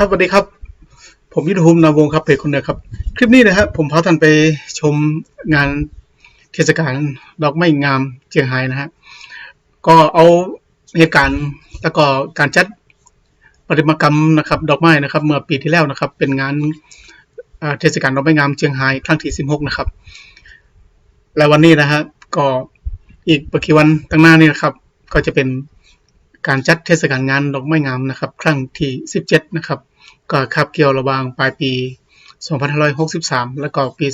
ครับสวัสดีครับ ผมยุทธภูมินาวงครับเพจคนเดียวครับ คลิปนี้นะฮะผมพาท่านไปชมงานเทศกาลดอกไม้งามเจียงไฮ้นะฮะก็เอาเหตุการณ์แล้วก็การจัดประติมากรรมนะครับ ดอกไม้นะครับ เมื่อปีที่แล้วนะครับ เป็นงานเทศกาลดอกไม้งามเจียงไฮ้ครั้งที่16นะครับ และวันนี้นะฮะก็อีกประกี่วันตั้งหน้านี่นะครับ ก็จะเป็น การจัดเทศกาลงานดอกไม้งามนะครับ ครั้งที่ 17 นะครับ ก็คาบเกี่ยวระหว่างปลายปี 2563 แล้วก็ปี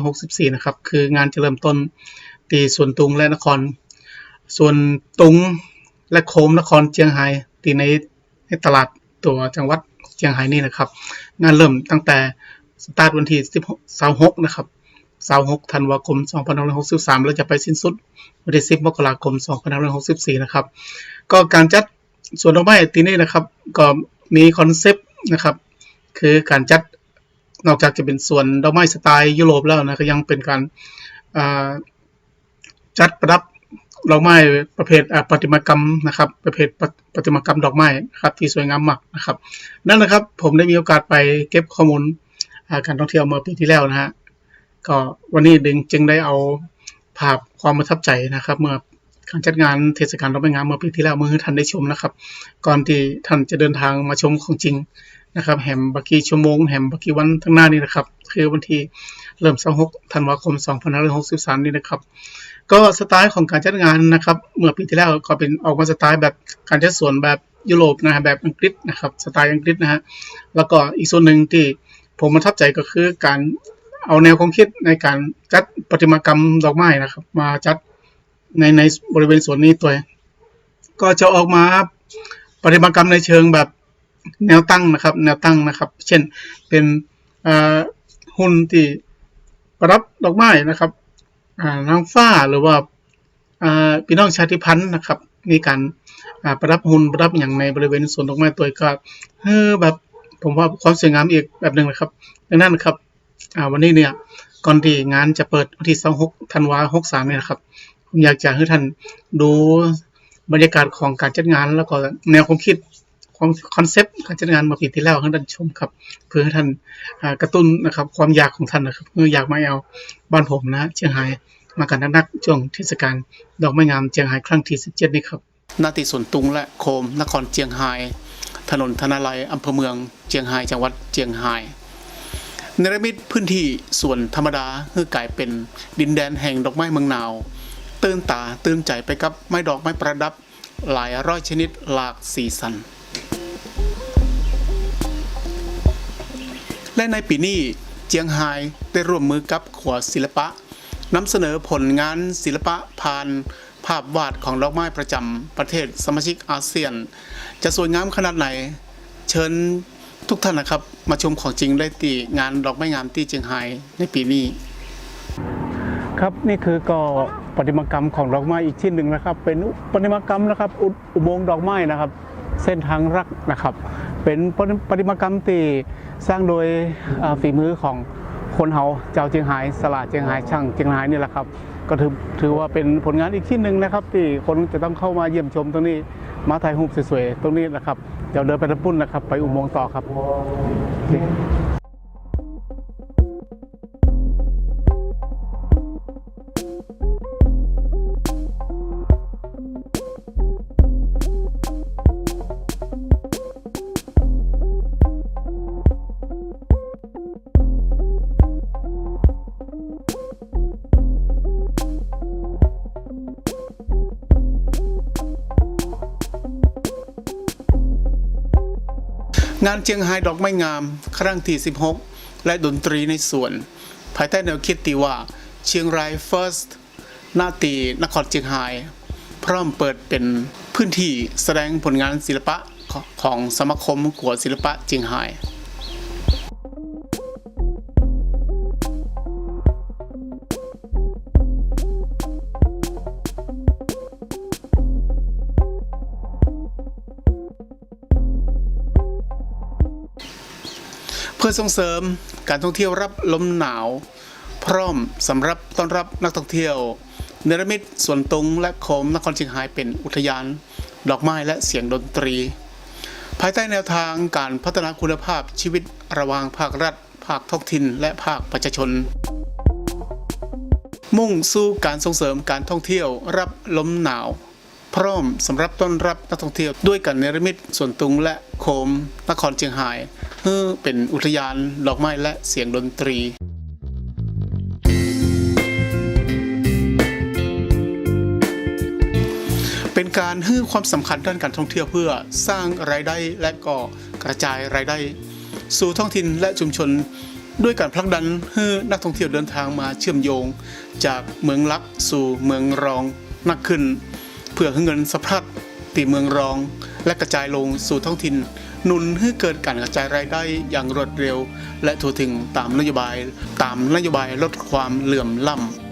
2564 นะครับ คืองานจะเริ่มต้นที่สวนตุงและนคร ส่วนตุงและโคมนครเจียงไฮ้ที่ในในตลาดตัวจังหวัดเจียงไฮ้นี่นะครับ งานเริ่มตั้งแต่สตาร์ทวันที่16 26นะครับ 26ธันวาคม 2563 แล้วจะไปสิ้นสุดวันที่10มกราคม 2564 นะครับ ก็การจัดสวนดอกไม้ที่นี่นะครับ ก็มีคอนเซปต์นะครับ คือการจัดนอกจากจะเป็นสวนดอกไม้สไตล์ยุโรปแล้วนะก็ยังเป็นการจัดประดับดอกไม้ประเภทประติมากรรมนะครับ ประเภทประประติมากรรมดอกไม้นะครับ ที่สวยงามมากนะครับ นั่นนะครับผมได้มีโอกาสไปเก็บข้อมูลการท่องเที่ยวเมื่อปีที่แล้วนะฮะ ก็วันนี้ดึงจึงได้เอาภาพความประทับใจนะครับ เมื่อการจัดงานเทศกาลดอกไม้งามเมื่อปีที่แล้วเมื่อท่านได้ชมนะครับ ก่อนที่ท่านจะเดินทางมาชมของจริงนะครับแหมบักกี้ชั่วโมงแหมบักกี้วันทั้งหน้านี้นะครับ คือวันที่เริ่ม26ธันวาคม2563 นี้นะครับ ก็สไตล์ของการจัดงานนะครับ เมื่อปีที่แล้วก็เป็นออกมาสไตล์แบบการจัดสวนแบบยุโรปนะฮะแบบอังกฤษนะครับสไตล์อังกฤษนะฮะแล้วก็อีกส่วนหนึ่งที่ผมประทับใจก็คือการ เอาแนวความคิดในการจัดประติมากรรมดอกไม้นะครับ มาจัดในในบริเวณสวนนี้ตัว ก็จะออกมาประติมากรรมในเชิงแบบแนวตั้งนะครับ แนวตั้งนะครับ เช่นเป็นอ่าหุ่นที่ประดับดอกไม้นะครับอ่านางฟ้าหรือว่าอ่าพี่น้องชาติพันธุ์นะครับ มีการอ่าประดับหุ่นประดับอย่างในบริเวณสวนดอกไม้ตัวก็เออแบบผมว่าความสวยงามอีกแบบหนึ่งนะครับดังนั้นนะครับ วันนี้เนี่ยก่อนที่งานจะเปิดวันที่26ธันวาคม63เนี่ยนะครับผมอยากจะให้ท่านดูบรรยากาศของการจัดงาน แล้วก็แนวความคิดความคอนเซปต์การจัดงานมาปีที่แล้วให้ท่านชมครับ เพื่อให้ท่านกระตุ้นนะครับความอยากของท่านนะครับเพื่ออยากมาเอาบ้านผมนะเชียงไฮ้มากันนักๆช่วงเทศกาลดอกไม้งามเชียงไฮ้ครั้งที่ 17 นี้ครับนาติสวนตุงและโคมนครเจียงไฮ้ถนนธนาลัยอำเภอเมืองเจียงไฮ้จังหวัดเจียงไฮ้ เนรมิตพื้นที่ส่วนธรรมดาเพื่อกลายเป็นดินแดนแห่งดอกไม้เมืองหนาว ตื่นตาตื่นใจไปกับไม้ดอกไม้ประดับ หลายร้อยชนิดหลากสีสัน และในปีนี้เจียงไฮได้ร่วมมือกับขวศิลปะนำเสนอผลงานศิลปะผ่านภาพวาดของดอกไม้ประจำประเทศสมาชิกอาเซียน จะสวยงามขนาดไหน เชิญทุกท่านนะครับ มาชมของจริงได้ที่งานดอกไม้งามที่เจียงไฮ้ในปีนี้ ครับนี่คือก็ประติมากรรมของดอกไม้อีกชิ้นหนึ่งนะครับ เป็นประติมากรรมนะครับอุอุโมงค์ดอกไม้นะครับ เส้นทางรักนะครับ เป็นประติมากรรมที่สร้างโดยฝีมือของ คนเฮาเจ้าเจียงไฮ้สลาดเจียงไฮ้ช่างเจียงไฮ้นี่แหละครับ ก็ถือถือว่าเป็นผลงานอีกชิ้นหนึ่งนะครับ ที่คนจะต้องเข้ามาเยี่ยมชมตรงนี้มาถ่ายรูปสวยๆตรงนี้นะครับเดี๋ยวเดินไปตะปุ้นนะครับ ไปอุโมงค์ต่อครับ งานเชียงไฮ้ดอกไม้งาม ครั้งที่ 16 และดนตรีในสวน ภายใต้แนวคิดที่ว่า เชียงราย first หน้าตีนครเชียงไฮ้พร้อมเปิดเป็นพื้นที่แสดงผลงานศิลปะของสมาคมขัวศิลปะเชียงไฮ้ พื่อส่งเสริมการท่องเที่ยวรับลมหนาว พร้อมสำหรับต้อนรับนักท่องเที่ยวเนรมิตสวนตุงและโคมนครเชียงไฮ้เป็นอุทยาน ดอกไม้และเสียงดนตรี ภายใต้แนวทางการพัฒนาคุณภาพชีวิตระหว่างภาครัฐ ภาคท้องถิ่น และภาคประชาชน มุ่งสู่การส่งเสริมการท่องเที่ยวรับลมหนาว พร้อมสำหรับต้อนรับนักท่องเที่ยวด้วยการเนรมิตส่วนตุงและโคมนครเชียงรายเพื่อเป็นอุทยานดอกไม้และเสียงดนตรีเป็นการให้ความสำคัญด้านการท่องเที่ยวเพื่อสร้างรายได้และก็กระจายรายได้ สู่ท้องถิ่นและชุมชน ด้วยการผลักดันให้นักท่องเที่ยวเดินทางมาเชื่อมโยง จากเมืองลักสู่เมืองรองนักขึ้น เพื่อให้เงินสะพัดตีเมืองรอง และกระจายลงสู่ท้องถิ่นหนุนให้เกิดการกระจายรายได้อย่างรวดเร็ว และทั่วถึงตามนโยบาย ตามนโยบายลดความเหลื่อมล้ำ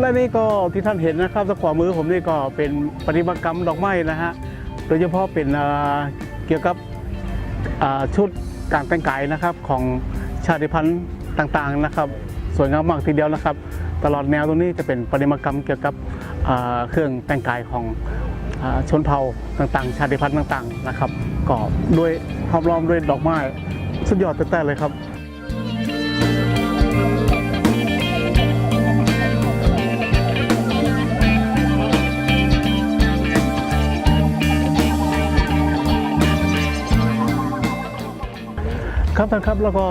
และนี่ก็ที่ท่านเห็นนะครับสขวามือผมนี่ก็เป็นปฏิมากรรมดอกไม้นะฮะโดยเฉพาะเป็นเกี่ยวกับชุดการแต่งกายนะครับของชาติพันธุ์ต่างๆนะครับ สวยงามมากทีเดียวนะครับ ตลอดแนวตรงนี้จะเป็นปฏิมากรรมเกี่ยวกับเครื่องแต่งกายของอชนเผ่าต่างๆ ชาติพันธุ์ต่างๆนะครับก็ด้วยรอบล้อมด้วยดอกไม้สุดยอดแต่ๆเลยครับ ครับท่านครับแล้วก็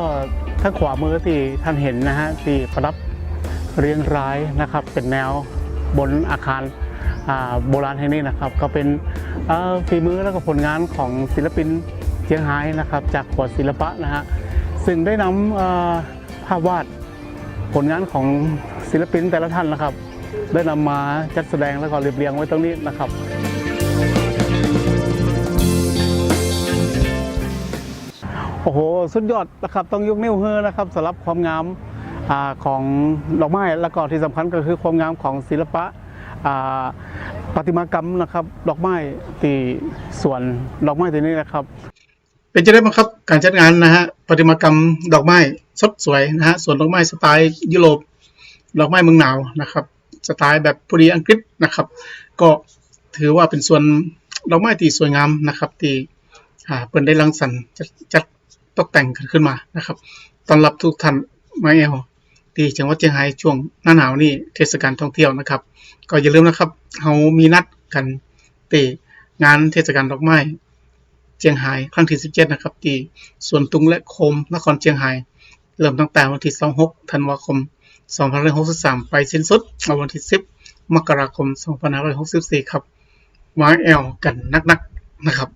ทางขวามือที่ท่านเห็นนะฮะที่ประดับเรียงรายนะครับเป็นแนวบนอาคารโบราณแห่งนี้นะครับ ก็เป็นฝีมือแล้วก็ผลงานของศิลปินเชียงไฮ้นะครับ จากขวดศิลปะนะฮะซึ่งได้นำภาพวาดผลงานของศิลปินแต่ละท่านนะครับ ได้นำมาจัดแสดงแล้วก็เรียบเรียงไว้ตรงนี้นะครับ โอ้โห สุดยอดนะครับ ต้องยกนิ้วเฮอนะครับสำหรับความงามอาของดอกไม้แล้วก็ที่สำคัญก็คือความงามของศิลปะประติมากรรมนะครับ ดอกไม้ที่ส่วนดอกไม้ตัวนี้นะครับ เป็นจะได้บ้างครับการจัดงานนะฮะประติมากรรมดอกไม้สดสวยนะฮะส่วนดอกไม้สไตล์ยุโรปดอกไม้เมืองหนาวนะครับ สไตล์แบบปุรีอังกฤษนะครับ ก็ถือว่าเป็นส่วนดอกไม้ที่สวยงามนะครับที่เปิดได้รังสรรค์จัด ตกแต่งกันขึ้นมานะครับต้อนรับทุกท่านมาแอลที่จังหวัดเชียงรายช่วงหน้าหนาวนี่เทศกาลท่องเที่ยวนะครับ ก็อย่าลืมนะครับเรามีนัดกันเตะงานเทศกาลดอกไม้เชียงรายครั้งที่ 17 นะครับ ที่สวนตุงและโคมนครเชียงรายเริ่มตั้งแต่วันที่ 26 ธันวาคม 2563 ไปสิ้นสุดวันที่ 10 มกราคม 2564 ครับมาแอลกันนักๆนะครับ